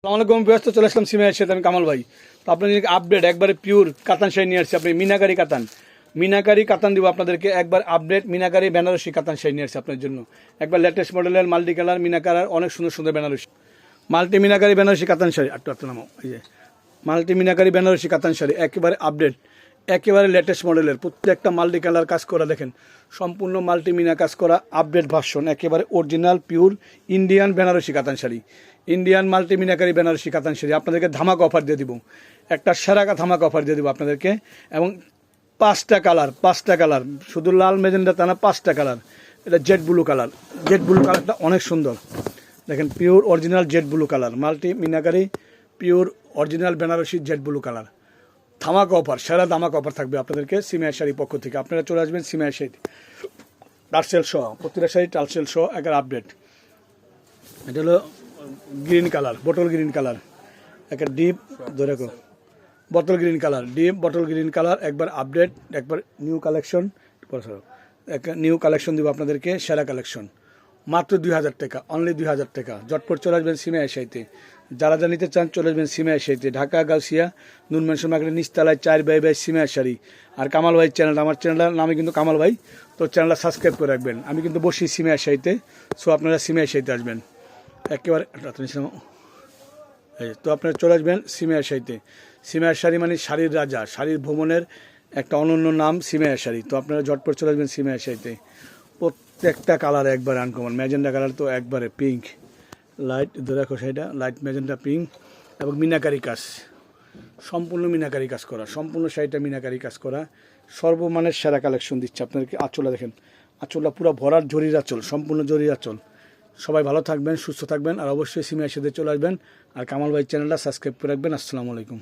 আসসালামাইকুম ব্যস্ত চলে আসলাম সিমের সাথে আমি কামাল ভাই। তো আপনাদের আপডেট একবারে পিওর কাতান শাড়ি নিয়ে আসছি। আপনি মিনাকারি কাতান। মিনাকারি কাতান দিব আপনাদেরকে, একবার আপডেট মিনাকারি বেনারসি কাতান শাড়ি নিয়ে আসছি আপনার জন্য। একবার লেটেস্ট মডেলের মাল্টি কালার মিনাকালার অনেক সুন্দর সুন্দর বেনারসি। মাল্টি মিনাকারি বেনারসি কাতান শাড়ি, একটু একটু নামও, এই যে। মাল্টি মিনাকারি বেনারসি কাতান শাড়ি, একেবারে আপডেট একেবারে লেটেস্ট মডেলের প্রত্যেকটা মাল্টি কালার কাজ করা, দেখেন, সম্পূর্ণ মাল্টি মিনা কাজ করা আপডেট ভার্সন একেবারে অরিজিনাল পিওর ইন্ডিয়ান বেনারসি কাতান শাড়ি। ইন্ডিয়ান মাল্টি মিনাকারি বেনারসি কাতান শাড়ি। আপনাদেরকে ধামাক অফার দিয়ে দিব। একটা সেরাকা ধামাক অফার দিয়ে দিব আপনাদেরকে। এবং পাঁচটা কালার পাঁচটা কালার শুধু লাল মেজেন্ডা তা না, পাঁচটা কালার এটা jade blue colour jade blue কালারটা অনেক সুন্দর। দেখেন pure original jade blue colour multi meenakari pure original Banarasi jade blue colour ধামাক offer, সেরা ধামাক অফার থাকবে আপনাদেরকে সিমিয়ার শাড়ির পক্ষ থেকে। আপনারা চলে আসবেন সিমিয়ার শাড়ি টার্সেল সহ, প্রতিটা শাড়ি টার্সেল সহ একের আপডেট এটা হলো green colour bottle green colour একটা ডিপ ধরে bottle green colour deep bottle green colour একবার আপডেট একবার নিউ কালেকশন একটা নিউ কালেকশন দিব আপনাদেরকে, সেরা কালেকশন মাত্র দুই হাজার টাকা অনলি দুই হাজার টাকা। জটপট চলে আসবেন সিমে এসাইতে যারা যা নিতে চান চলে আসবেন সিমে এসাইতে ঢাকা, গাউসিয়া, নুন মেনশন মার্কেটের নিচতলায় চার বাই বাই সিমে শাড়ি আর কামাল ভাই চ্যানেল আমার চ্যানেলটার নামে কিন্তু কামাল ভাই। তো চ্যানেলটা সাবস্ক্রাইব করে রাখবেন। আমি কিন্তু বসি সিমে এসাইতে সো আপনারা সিমে এসাইতে আসবেন। একেবারে রাত্রে তো আপনারা চলে আসবেন সিমিয়ার শাড়িতে সিমিয়ার শাড়ি মানে শাড়ির রাজা। শাড়ির ভ্রমণের একটা অনন্য নাম সিমিয়ার শাড়ি তো আপনারা ঝটপট চলে আসবেন সিমিয়ার শাড়িতে প্রত্যেকটা কালার একবার আনকমন ম্যাজেন্ডা কালার তো একবারে পিঙ্ক লাইট ধরে রাখো শাড়িটা লাইট ম্যাজেন্ডা পিঙ্ক এবং মিনাকারি কাজ সম্পূর্ণ মিনাকারি কাজ করা। সম্পূর্ণ শাড়িটা মিনাকারি কাজ করা। সর্বমানের সেরা কালেকশন দিচ্ছে আপনাদেরকে। আঁচলা দেখেন। আঁচলটা পুরো ভরার জরির আঁচল, সম্পূর্ণ জরির আঁচল। সবাই ভালো থাকবেন, সুস্থ থাকবেন আর অবশ্যই সিমিয়ার সাথে চলে আসবেন। আর কামাল ভাই চ্যানেলটা সাবস্ক্রাইব করে রাখবেন। আসসালামু আলাইকুম।